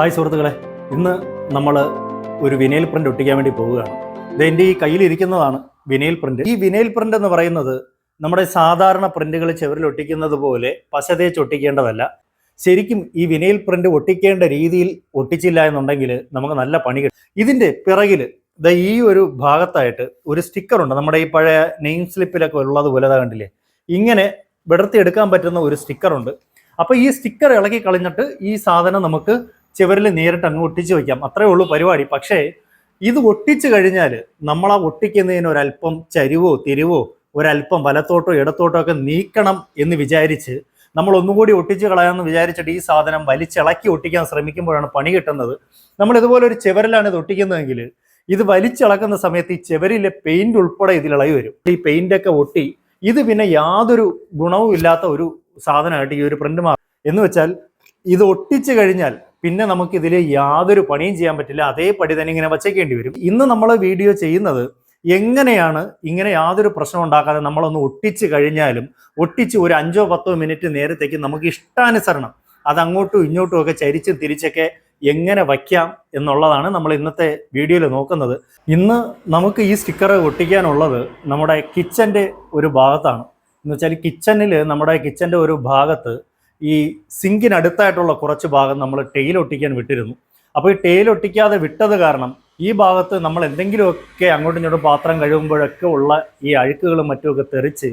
Hi സുഹൃത്തുക്കളെ. ഇന്ന് നമ്മൾ ഒരു വിനൈൽ പ്രിന്റ് ഒട്ടിക്കാൻ വേണ്ടി പോവുകയാണ്. ഇത് എന്റെ ഈ കയ്യിലിരിക്കുന്നതാണ് വിനൈൽ പ്രിന്റ്. ഈ വിനൈൽ പ്രിന്റ് എന്ന് പറയുന്നത് നമ്മുടെ സാധാരണ പ്രിന്റുകൾ ചെവരിൽ ഒട്ടിക്കുന്നത് പോലെ പശ തേച്ച് ഒട്ടിക്കേണ്ടതല്ല. ശരിക്കും ഈ വിനൈൽ പ്രിന്റ് ഒട്ടിക്കേണ്ട രീതിയിൽ ഒട്ടിച്ചില്ല എന്നുണ്ടെങ്കിൽ നമുക്ക് നല്ല പണി കിട്ടും. ഇതിന്റെ പിറകിൽ ഇത് ഈ ഒരു ഭാഗത്തായിട്ട് ഒരു സ്റ്റിക്കർ ഉണ്ട് നമ്മുടെ ഈ പഴയ നെയിം സ്ലിപ്പിലൊക്കെ ഉള്ളതുപോലെ കണ്ടില്ലേ? ഇങ്ങനെ വിടർത്തി എടുക്കാൻ പറ്റുന്ന ഒരു സ്റ്റിക്കർ ഉണ്ട് അപ്പോൾ ഈ സ്റ്റിക്കർ ഇളക്കി കളഞ്ഞിട്ട് ഈ സാധനം നമുക്ക് ചുവരിൽ നേരിട്ട് അങ്ങ് ഒട്ടിച്ച് വയ്ക്കാം അത്രേ ഉള്ളൂ പരിപാടി. പക്ഷേ ഇത് ഒട്ടിച്ചു കഴിഞ്ഞാൽ നമ്മൾ ആ ഒട്ടിക്കുന്നതിന് ഒരല്പം ചരിവോ തിരിവോ ഒരല്പം വലത്തോട്ടോ ഇടത്തോട്ടോ ഒക്കെ നീക്കണം എന്ന് വിചാരിച്ച് നമ്മൾ ഒന്നുകൂടി ഒട്ടിച്ച് കളയാമെന്ന് വിചാരിച്ചിട്ട് ഈ സാധനം വലിച്ചിളക്കി ഒട്ടിക്കാൻ ശ്രമിക്കുമ്പോഴാണ് പണി കിട്ടുന്നത്. നമ്മൾ ഇതുപോലെ ഒരു ചെവരിലാണ് ഇത് ഒട്ടിക്കുന്നതെങ്കിൽ ഇത് വലിച്ചിളക്കുന്ന സമയത്ത് ഈ ചെവരിലെ പെയിന്റ് ഉൾപ്പെടെ ഇതിൽ ഇളകി വരും. ഈ പെയിന്റ് ഒക്കെ ഒട്ടി ഇത് പിന്നെ യാതൊരു ഗുണവും ഇല്ലാത്ത ഒരു സാധനമായിട്ട് ഈ ഒരു പ്രിന്റ് മാറും എന്ന് വെച്ചാൽ ഇത് ഒട്ടിച്ചു കഴിഞ്ഞാൽ പിന്നെ നമുക്ക് ഇതിൽ യാതൊരു പണിയും ചെയ്യാൻ പറ്റില്ല. അതേ പടി തന്നെ ഇങ്ങനെ വച്ചേക്കേണ്ടി വരും. ഇന്ന് നമ്മൾ വീഡിയോ ചെയ്യുന്നത് എങ്ങനെയാണ് ഇങ്ങനെ യാതൊരു പ്രശ്നം ഉണ്ടാക്കാതെ നമ്മളൊന്ന് ഒട്ടിച്ച് കഴിഞ്ഞാലും ഒട്ടിച്ച് ഒരു അഞ്ചോ പത്തോ മിനിറ്റ് നേരത്തേക്ക് നമുക്ക് ഇഷ്ടാനുസരണം അത് അങ്ങോട്ടും ഇങ്ങോട്ടും ഒക്കെ ചരിച്ചും തിരിച്ചൊക്കെ എങ്ങനെ വയ്ക്കാം എന്നുള്ളതാണ് നമ്മൾ ഇന്നത്തെ വീഡിയോയിൽ നോക്കുന്നത്. ഇന്ന് നമുക്ക് ഈ സ്റ്റിക്കർ ഒട്ടിക്കാനുള്ളത് നമ്മുടെ കിച്ചന്റെ ഒരു ഭാഗത്താണ്. എന്ന് വെച്ചാൽ കിച്ചണിൽ നമ്മുടെ കിച്ചന്റെ ഒരു ഭാഗത്ത് ഈ സിങ്കിനടുത്തായിട്ടുള്ള കുറച്ച് ഭാഗം നമ്മൾ ടെയിൽ ഒട്ടിക്കാൻ വിട്ടിരുന്നു. അപ്പോൾ ഈ ടെയിൽ ഒട്ടിക്കാതെ വിട്ടത് കാരണം ഈ ഭാഗത്ത് നമ്മൾ എന്തെങ്കിലുമൊക്കെ അങ്ങോട്ടും ഇങ്ങോട്ടും പാത്രം കഴുകുമ്പോഴൊക്കെ ഉള്ള ഈ അഴുക്കുകളും മറ്റുമൊക്കെ തെറിച്ച്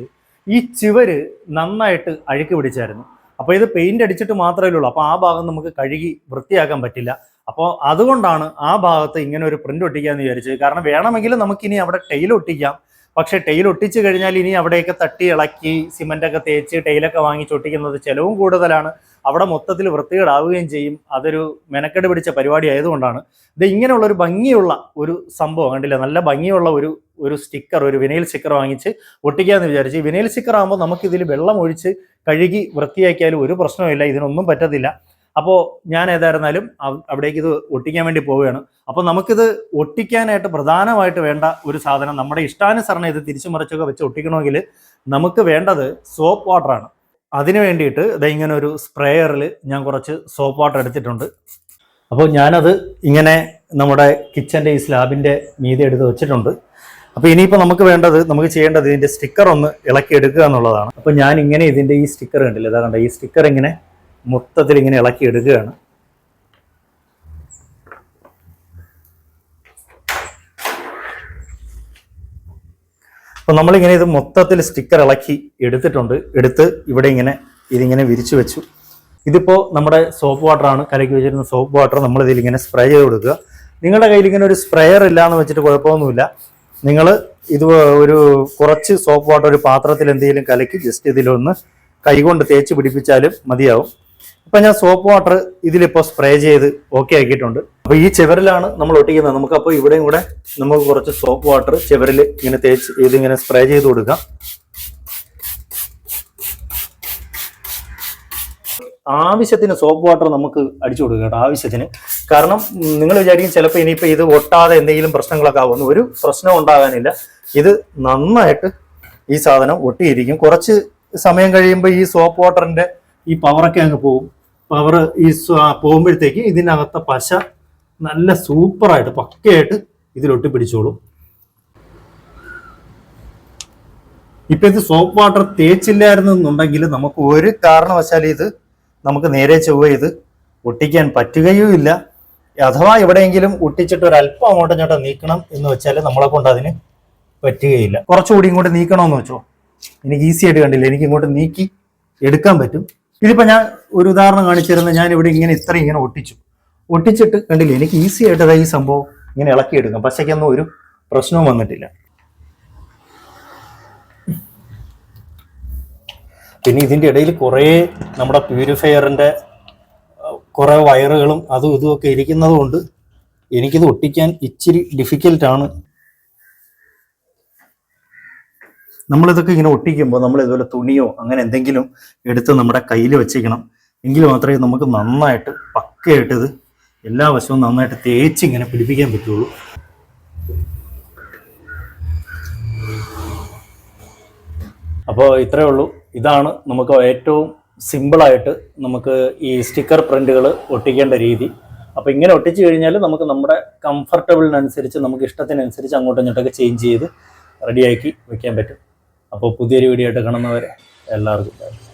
ഈ ചുവര് നന്നായിട്ട് അഴുക്ക് പിടിച്ചായിരുന്നു. അപ്പോൾ ഇത് പെയിന്റ് അടിച്ചിട്ട് മാത്രമേ ഉള്ളൂ. അപ്പോൾ ആ ഭാഗം നമുക്ക് കഴുകി വൃത്തിയാക്കാൻ പറ്റില്ല. അപ്പോൾ അതുകൊണ്ടാണ് ആ ഭാഗത്ത് ഇങ്ങനെ ഒരു പ്രിന്റ് ഒട്ടിക്കാമെന്ന് വിചാരിച്ചത്. കാരണം വേണമെങ്കിൽ നമുക്കിനി അവിടെ ടെയിൽ ഒട്ടിക്കാം. പക്ഷേ ടൈൽ ഒട്ടിച്ചു കഴിഞ്ഞാൽ ഇനി അവിടെയൊക്കെ തട്ടി ഇളക്കി സിമന്റൊക്കെ തേച്ച് ടൈലൊക്കെ വാങ്ങി ഒട്ടിക്കുന്നത് ചിലവും കൂടുതലാണ്. അവിടെ മൊത്തത്തിൽ വൃത്തികേടാവുകയും ചെയ്യും. അതൊരു മെനക്കെട് പിടിച്ച പരിപാടി ആയതുകൊണ്ടാണ്. ഇത് ഇങ്ങനെയുള്ള ഒരു ഭംഗിയുള്ള ഒരു സംഭവം കണ്ടില്ല? നല്ല ഭംഗിയുള്ള ഒരു ഒരു സ്റ്റിക്കർ ഒരു വിനയിൽ സ്റ്റിക്കർ വാങ്ങിച്ച് ഒട്ടിക്കാമെന്ന് വിചാരിച്ചു. വിനയിൽ സ്റ്റിക്കർ ആകുമ്പോൾ നമുക്കിതിൽ വെള്ളം ഒഴിച്ച് കഴുകി വൃത്തിയാക്കിയാലും ഒരു പ്രശ്നവുമില്ല. ഇതിനൊന്നും പറ്റത്തില്ല. അപ്പോൾ ഞാൻ ഏതായിരുന്നാലും അവ- അവിടേക്ക് ഇത് ഒട്ടിക്കാൻ വേണ്ടി പോവുകയാണ്. അപ്പോൾ നമുക്കിത് ഒട്ടിക്കാനായിട്ട് പ്രധാനമായിട്ട് വേണ്ട ഒരു സാധനം നമ്മുടെ ഇഷ്ടാനുസരണം ഇത് തിരിച്ചു മറിച്ചൊക്കെ വെച്ച് ഒട്ടിക്കണമെങ്കിൽ നമുക്ക് വേണ്ടത് സോപ്പ് വാട്ടറാണ് അതിന് വേണ്ടിയിട്ട് ഇതാ ഇങ്ങനെ ഒരു സ്പ്രേയറിൽ ഞാൻ കുറച്ച് സോപ്പ് വാട്ടർ എടുത്തിട്ടുണ്ട്. അപ്പോൾ ഞാനത് ഇങ്ങനെ നമ്മുടെ കിച്ചന്റെ ഈ സ്ലാബിന്റെ മീതി എടുത്ത് വെച്ചിട്ടുണ്ട്. അപ്പോൾ ഇനിയിപ്പോൾ നമുക്ക് വേണ്ടത് നമുക്ക് ചെയ്യേണ്ടത് ഇതിന്റെ സ്റ്റിക്കർ ഒന്ന് ഇളക്കി എടുക്കുക എന്നുള്ളതാണ്. അപ്പോൾ ഞാൻ ഇങ്ങനെ ഇതിന്റെ ഈ സ്റ്റിക്കർ കണ്ടില്ല? ഇതാ കണ്ട? ഈ സ്റ്റിക്കർ ഇങ്ങനെ മൊത്തത്തിൽ ഇങ്ങനെ ഇളക്കി എടുക്കുകയാണ്. അപ്പോൾ നമ്മളിങ്ങനെ ഇത് മൊത്തത്തിൽ സ്റ്റിക്കർ ഇളക്കി എടുത്തിട്ടുണ്ട്. എടുത്ത് ഇവിടെ ഇങ്ങനെ ഇതിങ്ങനെ വിരിച്ചു വെച്ചു. ഇതിപ്പോൾ നമ്മുടെ സോപ്പ് വാട്ടറാണ് കലക്കി വെച്ചിരുന്ന സോപ്പ് വാട്ടർ നമ്മൾ ഇതിൽ ഇങ്ങനെ സ്പ്രേ ചെയ്ത് കൊടുക്കുക. നിങ്ങളുടെ കയ്യിൽ ഇങ്ങനെ ഒരു സ്പ്രേയർ ഇല്ല എന്ന് വെച്ചിട്ട് കുഴപ്പമൊന്നുമില്ല. നിങ്ങൾ ഇത് ഒരു കുറച്ച് സോപ്പ് വാട്ടർ ഒരു പാത്രത്തിൽ എന്തെങ്കിലും കലക്കി ജസ്റ്റ് ഇതിലൊന്ന് കൈകൊണ്ട് തേച്ച് പിടിപ്പിച്ചാലും മതിയാവും. ഇപ്പൊ ഞാൻ സോപ്പ് വാട്ടർ ഇതിലിപ്പോൾ സ്പ്രേ ചെയ്ത് ഓക്കെ ആക്കിയിട്ടുണ്ട്. അപ്പൊ ഈ ചെവറിലാണ് നമ്മൾ ഒട്ടിക്കുന്നത്. നമുക്ക് അപ്പോൾ ഇവിടെയും കൂടെ നമുക്ക് കുറച്ച് സോപ്പ് വാട്ടർ ചെവറിൽ ഇങ്ങനെ തേച്ച് ഇതിങ്ങനെ സ്പ്രേ ചെയ്ത് കൊടുക്കാം. ആവശ്യത്തിന് സോപ്പ് വാട്ടർ നമുക്ക് അടിച്ചു കൊടുക്കുക കേട്ടോ ആവശ്യത്തിന്. കാരണം നിങ്ങൾ വിചാരിക്കും ചിലപ്പോൾ ഇനിയിപ്പോൾ ഇത് ഒട്ടാതെ എന്തെങ്കിലും പ്രശ്നങ്ങളൊക്കെ ആവുന്നു. ഒരു പ്രശ്നം ഉണ്ടാകാനില്ല. ഇത് നന്നായിട്ട് ഈ സാധനം ഒട്ടിയിരിക്കും. കുറച്ച് സമയം കഴിയുമ്പോൾ ഈ സോപ്പ് വാട്ടറിന്റെ ഈ പവറൊക്കെ അങ്ങ് പോകും. പവർ ഈ പോകുമ്പോഴത്തേക്ക് ഇതിനകത്തെ പശ നല്ല സൂപ്പറായിട്ട് പക്കയായിട്ട് ഇതിലൊട്ടി പിടിച്ചോളും. ഇപ്പൊ ഇത് സോപ്പ് വാട്ടർ തേച്ചില്ലായിരുന്നു എന്നുണ്ടെങ്കിൽ നമുക്ക് ഒരു കാരണവശാലും ഇത് നമുക്ക് നേരെ ചൊവ്വ ഇത് ഒട്ടിക്കാൻ പറ്റുകയും ഇല്ല അഥവാ എവിടെയെങ്കിലും ഒട്ടിച്ചിട്ട് ഒരു അല്പം അങ്ങോട്ടും ഇങ്ങോട്ടും നീക്കണം എന്ന് വെച്ചാൽ നമ്മളെ കൊണ്ട് അതിന് പറ്റുകയില്ല. കുറച്ചുകൂടി ഇങ്ങോട്ട് നീക്കണമെന്ന് വെച്ചോ. എനിക്ക് ഈസി ആയിട്ട് കണ്ടില്ല? എനിക്ക് ഇങ്ങോട്ട് നീക്കി എടുക്കാൻ പറ്റും. ഇതിപ്പോ ഞാൻ ഒരു ഉദാഹരണം കാണിച്ചിരുന്ന ഞാൻ ഇവിടെ ഇങ്ങനെ ഇത്രയും ഇങ്ങനെ ഒട്ടിച്ചു. ഒട്ടിച്ചിട്ട് കണ്ടില്ലേ എനിക്ക് ഈസി ആയിട്ട് ഈ സംഭവം ഇങ്ങനെ ഇളക്കിയെടുക്കാം പശയ്ക്കൊന്നും ഒരു പ്രശ്നവും വന്നിട്ടില്ല. പിന്നെ ഇതിന്റെ ഇടയിൽ കുറേ നമ്മുടെ പ്യൂരിഫയറിന്റെ കുറേ വയറുകളും അതും ഇതും ഒക്കെ ഇരിക്കുന്നത് കൊണ്ട് എനിക്കിത് ഒട്ടിക്കാൻ ഇച്ചിരി ഡിഫിക്കൽട്ടാണ് നമ്മളിതൊക്കെ ഇങ്ങനെ ഒട്ടിക്കുമ്പോൾ നമ്മൾ ഇതുപോലെ തുണിയോ അങ്ങനെ എന്തെങ്കിലും എടുത്ത് നമ്മുടെ കയ്യിൽ വെച്ചിരിക്കണം. എങ്കിൽ മാത്രമേ നമുക്ക് നന്നായിട്ട് പക്കയായിട്ട് ഇത് എല്ലാ വശവും നന്നായിട്ട് തേച്ച് ഇങ്ങനെ പിടിപ്പിക്കാൻ പറ്റുള്ളൂ. അപ്പോൾ ഇത്രയേ ഉള്ളൂ. ഇതാണ് നമുക്ക് ഏറ്റവും സിമ്പിളായിട്ട് നമുക്ക് ഈ സ്റ്റിക്കർ പ്രിന്റുകൾ ഒട്ടിക്കേണ്ട രീതി. അപ്പോൾ ഇങ്ങനെ ഒട്ടിച്ചു കഴിഞ്ഞാൽ നമുക്ക് നമ്മുടെ കംഫർട്ടബിളിനനുസരിച്ച് നമുക്ക് ഇഷ്ടത്തിനനുസരിച്ച് അങ്ങോട്ടും ഇങ്ങോട്ടൊക്കെ ചേഞ്ച് ചെയ്ത് റെഡിയാക്കി വയ്ക്കാൻ പറ്റും. അപ്പോൾ പുതിയൊരു വീഡിയോ ആയിട്ട് കാണുന്നവരെ എല്ലാവർക്കും.